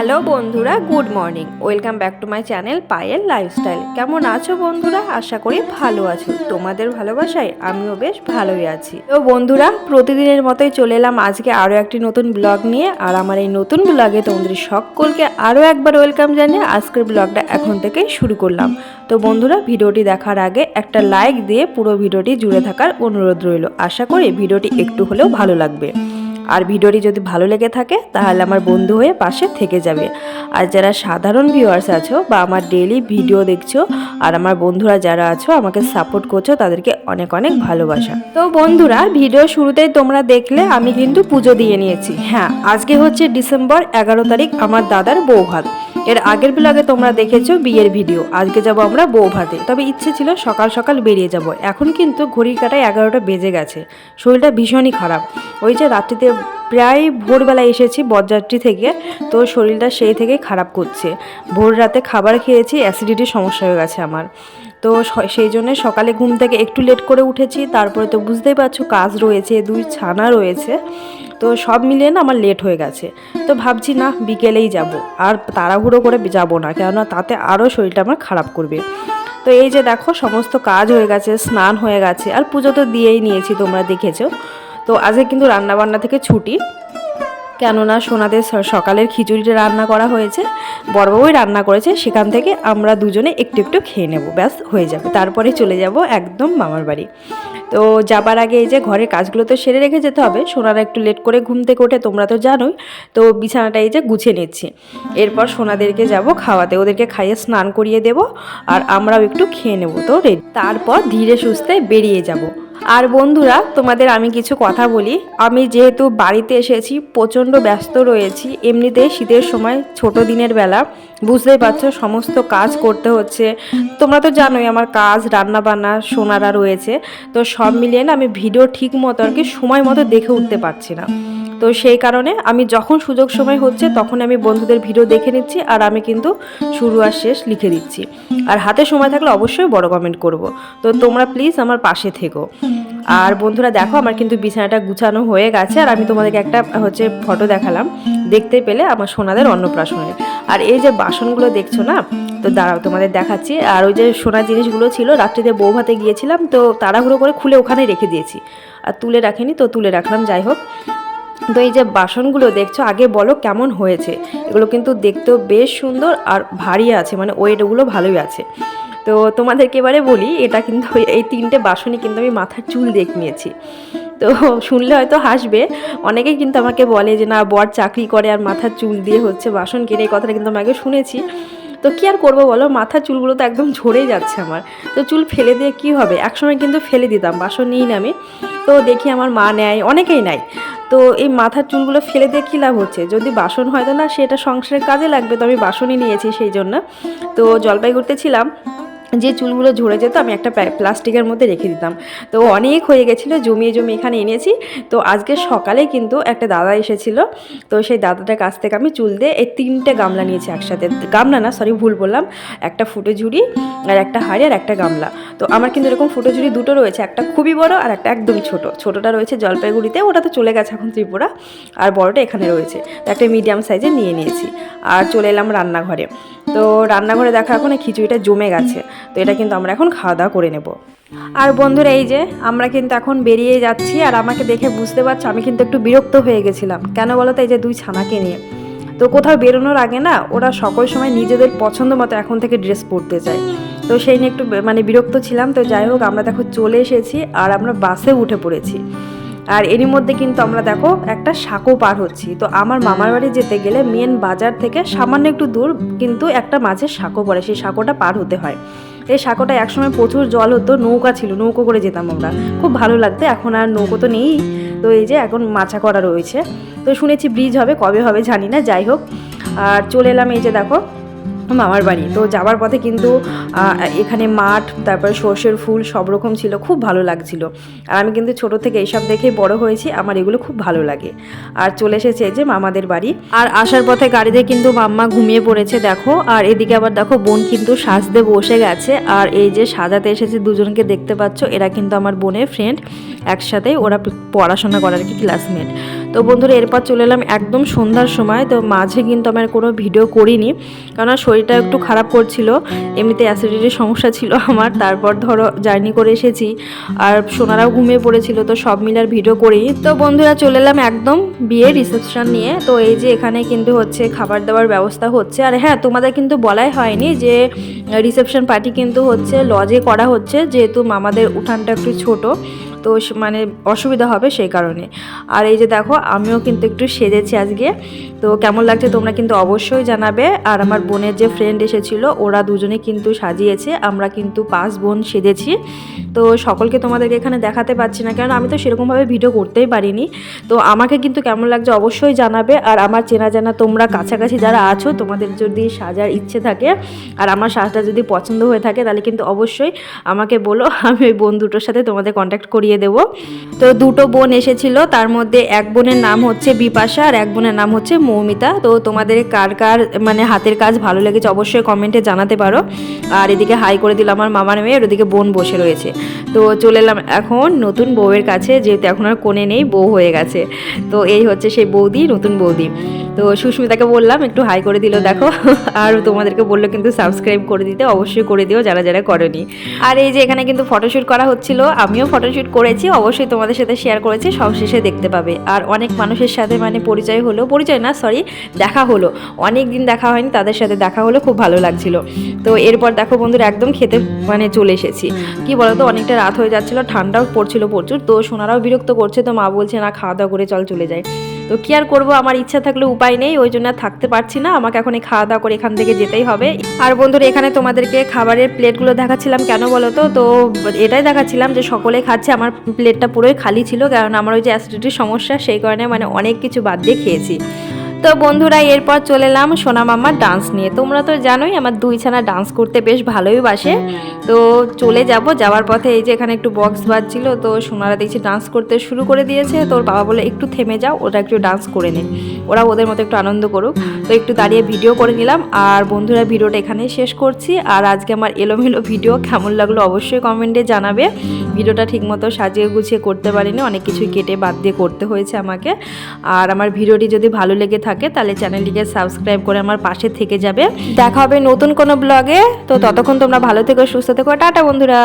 Hello বন্ধুরা, good morning. Welcome back to my channel Payal lifestyle. কেমন আছো বন্ধুরা? আশা করি ভালো আছো। তোমাদের ভালোবাসায় আমিও বেশ ভালোই আছি। তো বন্ধুরা, প্রতিদিনের মতোই চলে এলাম আজকে আরও একটি নতুন ব্লগ নিয়ে। আর আমার এই নতুন ব্লগে তোমাদের সকলকে আরও একবার ওয়েলকাম জানিয়ে আজকের ব্লগটা এখন থেকেই শুরু করলাম। তো বন্ধুরা, ভিডিওটি দেখার আগে একটা লাইক দিয়ে পুরো ভিডিওটি জুড়ে থাকার অনুরোধ রইল। আশা করি ভিডিওটি একটু হলেও ভালো লাগবে। আর ভিডিওটি যদি ভালো লেগে থাকে, তাহলে আমার বন্ধু হয়ে পাশে থেকে যাবে। আর যারা সাধারণ ভিউয়ার্স আছো বা আমার ডেলি ভিডিও দেখছ, আর আমার বন্ধুরা যারা আছো, আমাকে সাপোর্ট করছ, তাদেরকে অনেক অনেক ভালোবাসা। তো বন্ধুরা ভিডিও শুরুতেই তোমরা দেখলে আমি কিন্তু পুজো দিয়ে নিয়েছি। হ্যাঁ আজকে হচ্ছে ডিসেম্বর এগারো তারিখ, আমার দাদার বৌভাত এর আগের ব্লগে তোমরা দেখেছ বিয়ের ভিডিও আজকে যাব আমরা বৌভাতে তবে ইচ্ছে ছিল সকাল সকাল বেরিয়ে যাব। এখন কিন্তু ঘড়ির কাটায় এগারোটা বেজে গেছে। শরীরটা ভীষণই খারাপ। ওই যে রাত্রিতে প্রায় ভোরবেলা এসেছি বরযাত্রী থেকে, তো শরীরটা সেই থেকে খারাপ করছে। ভোর রাতে খাবার খেয়েছি অ্যাসিডিটির সমস্যা হয়ে গেছে আমার। তো সেই জন্য সকালে ঘুম থেকে একটু লেট করে উঠেছি, তারপরে তো বুঝতেই পারছ কাজ রয়েছে, দুই ছানা রয়েছে, তো সব মিলিয়ে না আমার লেট হয়ে গেছে। তো ভাবছি না বিকেলেই যাব, আর তাড়াহুড়ো করে যাব না, কেননা তাতে আরও শরীরটা আমার খারাপ করবে। তো এই যে দেখো, সমস্ত কাজ হয়ে গেছে, স্নান হয়ে গেছে, আর পুজো তো দিয়েই নিয়েছি, তোমরা দেখেছ। তো আজকে কিন্তু রান্নাবান্না থেকে ছুটি। কেননা সোনাদের সকালের খিচুড়িটা রান্না করা হয়েছে। বড়বাবুই রান্না করেছে, সেখান থেকে আমরা দুজনে একটু একটু খেয়ে নেব, ব্যাস হয়ে যাবে। তারপরে চলে যাব একদম মামার বাড়ি। তো যাবার আগে এই যে ঘরের কাজগুলো তো সেরে রেখে যেতে হবে, সোনারা একটু লেট করে ঘুম থেকে ওঠে, তোমরা তো জানোই। তো বিছানাটা এই যে গুছিয়ে নিচ্ছি। এরপর সোনাদেরকে যাব খাওয়াতে, ওদেরকে খাইয়ে স্নান করিয়ে দেব, আর আমরাও একটু খেয়ে নেব, তো রে- তারপর ধীরে সুস্থে বেরিয়ে যাব। আর বন্ধুরা, তোমাদের আমি কিছু কথা বলি। আমি যেহেতু বাড়িতে এসেছি, প্রচণ্ড ব্যস্ত রয়েছি এমনিতে শীতের সময় ছোট দিনের বেলা। বুঝতেই পারছ, সমস্ত কাজ করতে হচ্ছে। তোমরা তো জানোই আমার কাজ রান্না বান্না সোনারা রয়েছে। তো সব মিলিয়ে না আমি ভিডিও ঠিক মতো আর কি সময় মতো দেখে উঠতে পারছি না। তো সেই কারণে আমি যখন সুযোগ সময় হচ্ছে তখন আমি বন্ধুদের ভিডিও দেখে নিচ্ছি আর আমি কিন্তু শুরু আর শেষ লিখে দিচ্ছি। আর হাতে সময় থাকলে অবশ্যই বড় কমেন্ট করব। তো তোমরা প্লিজ আমার পাশে থেকো। আর বন্ধুরা দেখো আমার কিন্তু বিছানাটা গুছানো হয়ে গেছে আর আমি তোমাদেরকে একটা হচ্ছে ফটো দেখালাম। দেখতে পেলে আমার সোনাদের অন্নপ্রাশনের। আর এই যে বাসনগুলো দেখছ না? তো দাঁড়াও তোমাদের দেখাচ্ছি। আর ওই যে সোনার জিনিসগুলো ছিল, রাত্রিতে বউ ভাতে গিয়েছিলাম তো তাড়াহুড়ো করে খুলে ওখানে রেখে দিয়েছি। আর তুলে রাখিনি তো তুলে রাখলাম, যাই হোক। তো এই যে বাসনগুলো দেখছ, আগে বলো কেমন হয়েছে? এগুলো কিন্তু দেখতেও বেশ সুন্দর আর ভারী আছে মানে ওয়েটগুলো ভালোই আছে। তো তোমাদেরকে এবারে বলি, এটা কিন্তু এই তিনটে বাসনই কিন্তু আমি মাথার চুল দেখ নিয়েছি। তো শুনলে হয়তো হাসবে, অনেকেই কিন্তু আমাকে বলে যে, না, বর চাকরি করে আর মাথার চুল দিয়ে হচ্ছে বাসন কেনে এই কথাটা কিন্তু আমি আগে শুনেছি। তো কি আর করব বলো, মাথার চুলগুলো তো একদম ঝরেই যাচ্ছে আমার। তো চুল ফেলে দিয়ে কি হবে? একসময় কিন্তু ফেলে দিতাম, বাসন নিই না আমি। তো দেখি আমার মা নেয়, অনেকেই নেয়। তো এই মাথার চুলগুলো ফেলে দিয়ে কী লাভ হচ্ছে? যদি বাসন হয়তো না, সেটা সংসারের কাজে লাগবে তো আমি বাসনই নিয়েছি সেই জন্য। তো জলপাইগুড়িতে ছিলাম যে চুলগুলো ঝরে যেত আমি একটা প্লাস্টিকের মধ্যে রেখে দিতাম। তো অনেক হয়ে গেছিল, জমিয়ে জমিয়ে এখানে এনেছি। তো আজকে সকালে কিন্তু একটা দাদা এসেছিল, তো সেই দাদাটার কাছ থেকে আমি চুল দিয়ে এই তিনটে গামলা নিয়েছি একসাথে। গামলা না সরি ভুল বললাম। একটা ফুটো ঝুড়ি, আর একটা হাড়ি, আর একটা গামলা। তো আমার কিন্তু এরকম ফুটো ঝুড়ি দুটো রয়েছে, একটা খুবই বড় আর একটা একদমই ছোট। ছোটটা রয়েছে জলপাইগুড়িতে, ওটা তো চলে গেছে এখন ত্রিপুরা, আর বড়টা এখানে রয়েছে। একটা মিডিয়াম সাইজে নিয়ে নিয়েছি। আর চলে এলাম রান্নাঘরে। তো রান্নাঘরে দেখা এখন খিচুড়িটা জমে গেছে, তো এটা কিন্তু আমরা এখন খাওয়া দাওয়া করে নেব। আর বন্ধুরা এই যে, আমরা কিন্তু এখন বেরিয়ে যাচ্ছি, আর আমাকে দেখে বুঝতে পারছ, আমি কিন্তু একটু বিরক্ত হয়ে গেছিলাম। কেন বলো তো এই যে দুই ছানাকে নিয়ে। তো কোথাও বেরোনোর আগে না, ওরা সকল সময় নিজেদের পছন্দ মতো এখন থেকে ড্রেস পরতে চায়। তো সেই নিয়ে একটু মানে বিরক্ত ছিলাম। তো যাই হোক, আমরা দেখো চলে এসেছি আর আমরা বাসে উঠে পড়েছি। আর এরই মধ্যে কিন্তু আমরা দেখো একটা সাঁকো পার হচ্ছি। তো আমার মামার বাড়ি যেতে গেলে মেন বাজার থেকে সামান্য একটু দূর কিন্তু একটা মাঝে সাঁকো পড়ে। সেই সাঁকোটা পার হতে হয়। এই সাঁকোটা একসময় প্রচুর জল হতো, নৌকা ছিল, নৌকো করে যেতাম আমরা। খুব ভালো লাগতো, এখন আর নৌকো তো নেই। তো এই যে এখন মাছা করা রয়েছে। তো শুনেছি ব্রিজ হবে, কবে হবে জানি না, যাই হোক। আর চলে এলাম এই যে দেখো মামার বাড়ি। তো যাওয়ার পথে কিন্তু এখানে মাঠ, তারপর সর্ষের ফুল সব রকম ছিল, খুব ভালো লাগছিল। আর আমি কিন্তু ছোট থেকে এইসব দেখেই বড় হয়েছি, আমার এগুলো খুব ভালো লাগে। আর চলে এসেছে যে মামাদের বাড়ি। আর আসার পথে গাড়িতে কিন্তু মাম্মা ঘুমিয়ে পড়েছে, দেখো। আর এদিকে আবার দেখো বোন কিন্তু সাজতে বসে গেছে। আর এই যে সাজাতে এসেছে দুজনকে দেখতে পাচ্ছ, এরা কিন্তু আমার বোনের ফ্রেন্ড একসাথেই ওরা পড়াশোনা করার কি ক্লাসমেট তো বন্ধুরা, এরপর চলে এলাম একদম সন্ধ্যার সময়। তো মাঝে কিন্তু আমার কোনো ভিডিও করিনি কারণ শরীরটা একটু খারাপ করছিল, এমনিতে অ্যাসিডিটির সমস্যা ছিল আমার, তারপর ধরো জার্নি করে এসেছি, আর সোনারাও ঘুমিয়ে পড়েছিল, তো সব মিলার ভিডিও করি তো বন্ধুরা, চলে এলাম একদম বিয়ের রিসেপশন নিয়ে। তো এই যে এখানে কিন্তু হচ্ছে খাবার দাবার ব্যবস্থা হচ্ছে। আর হ্যাঁ তোমাদের কিন্তু বলাই হয়নি যে রিসেপশন পার্টি কিন্তু হচ্ছে লজে করা হচ্ছে, যেহেতু মামাদের উঠানটা একটু ছোট। তো মানে অসুবিধা হবে সেই কারণে। আর এই যে দেখো, আমিও কিন্তু একটু সেজেছি আজকে। তো কেমন লাগছে তোমরা কিন্তু অবশ্যই জানাবে। আর আমার বোনের যে ফ্রেন্ড এসেছিল, ওরা দুজনে কিন্তু সাজিয়েছে। আমরা কিন্তু পাঁচ বোন সেজেছি। তো সকলকে তোমাদেরকে এখানে দেখাতে পারছি না কারণ আমি তো সেরকমভাবে ভিডিও করতেই পারিনি। তো আমাকে কিন্তু কেমন লাগছে অবশ্যই জানাবে, আর আমার চেনা জানা তোমরা কাছাকাছি যারা আছো, তোমাদের যদি সাজার ইচ্ছে থাকে, আর আমার সাজটা যদি পছন্দ হয়ে থাকে, তাহলে কিন্তু অবশ্যই আমাকে বলো, আমি ওই বোন দুটোর সাথে তোমাদের কন্ট্যাক্ট করিয়ে দেবো। তো দুটো বোন এসেছিল, তার মধ্যে এক বোনের নাম হচ্ছে বিপাশা, আর এক বোনের নাম হচ্ছে মৌমিতা। তো তোমাদের কার কার মানে হাতের কাজ ভালো লেগেছে, অবশ্যই কমেন্টে জানাতে পারো। আর এদিকে হাই করে দিল আমার মামার মেয়ে, আর ওদিকে বোন বসে রয়েছে। তো চলে এলাম এখন নতুন বউয়ের কাছে, যেহেতু এখন আর কোণে নেই, বউ হয়ে গেছে। তো এই হচ্ছে সেই বৌদি, নতুন বৌদি। তো সুস্মিতাকে বললাম, একটু হাই করে দিল, দেখো। আর তোমাদেরকে বলল কিন্তু সাবস্ক্রাইব করে দিতে, অবশ্যই করে দিও, যারা যারা করেনি। আর এই যে এখানে কিন্তু ফটোশ্যুট করা হচ্ছিল, আমিও ফটোশ্যুট করেছি, অবশ্যই তোমাদের সাথে শেয়ার করেছি সব শেষে দেখতে পাবে। আর অনেক মানুষের সাথে মানে পরিচয় হলো, পরিচয় না সরি দেখা হলো। অনেক দিন দেখা হয়নি, তাদের সাথে দেখা হলো, খুব ভালো লাগছিল। তো এরপর দেখো বন্ধুরা, একদম খেতে মানে চলে এসেছি। কি বলতো অনেকটা রাত হয়ে যাচ্ছিল, ঠান্ডাও পড়ছিল প্রচুর, তো সোনারাও বিরক্ত করছে, তো মা বলছে, না, খাওয়া দাওয়া করে চল চলে যায় তো কি আর করব, আমার ইচ্ছা থাকলে উপায় নেই, ওই জন্য থাকতে পারছি না, আমাকে এখন খাওয়া দাওয়া করে এখান থেকে যেতেই হবে। আর বন্ধুরা, এখানে তোমাদেরকে খাবারের প্লেটগুলো দেখাচ্ছিলাম, কেন বলো তো? তো এটাই দেখাচ্ছিলাম যে সকলে খাচ্ছে, আমার প্লেটটা পুরোই খালি ছিল, কারণ আমার ওই যে অ্যাসিডিটির সমস্যা, সেই কারণে মানে অনেক কিছু বাদ দিয়ে খেয়েছি। তো বন্ধুরা এরপর চলে এলাম সোনা মামার ডান্স নিয়ে। তোমরা তো জানোই আমার দুই ছানা ডান্স করতে বেশ ভালোই বাসে। তো চলে যাব যাওয়ার পথে এই যে এখানে একটু বক্স বাজছিল তো সোনারা দেখছি ডান্স করতে শুরু করে দিয়েছে। তোর বাবা বলে একটু থেমে যাও ওটা একটু ডান্স করে নে। ওরা ওদের মতো একটু আনন্দ করুক। তো একটু দাঁড়িয়ে ভিডিও করে নিলাম। আর বন্ধুরা ভিডিওটা এখানেই শেষ করছি। আর আজকে আমার এলোমেলো ভিডিও কেমন লাগল অবশ্যই কমেন্টে জানাবে। ভিডিওটা ঠিকমতো সাজিয়ে গুছিয়ে করতে পারিনি অনেক কিছুই কেটে বাদ দিয়ে করতে হয়েছে আমাকে। আর আমার ভিডিওটি যদি ভালো লেগে থাকে, তাহলে চ্যানেলটিকে সাবস্ক্রাইব করে আমার পাশে থেকে যাবে। দেখা হবে নতুন কোনো ব্লগে। তো ততক্ষণ তোমরা ভালো থেকো, সুস্থ থেকো। টাটা বন্ধুরা।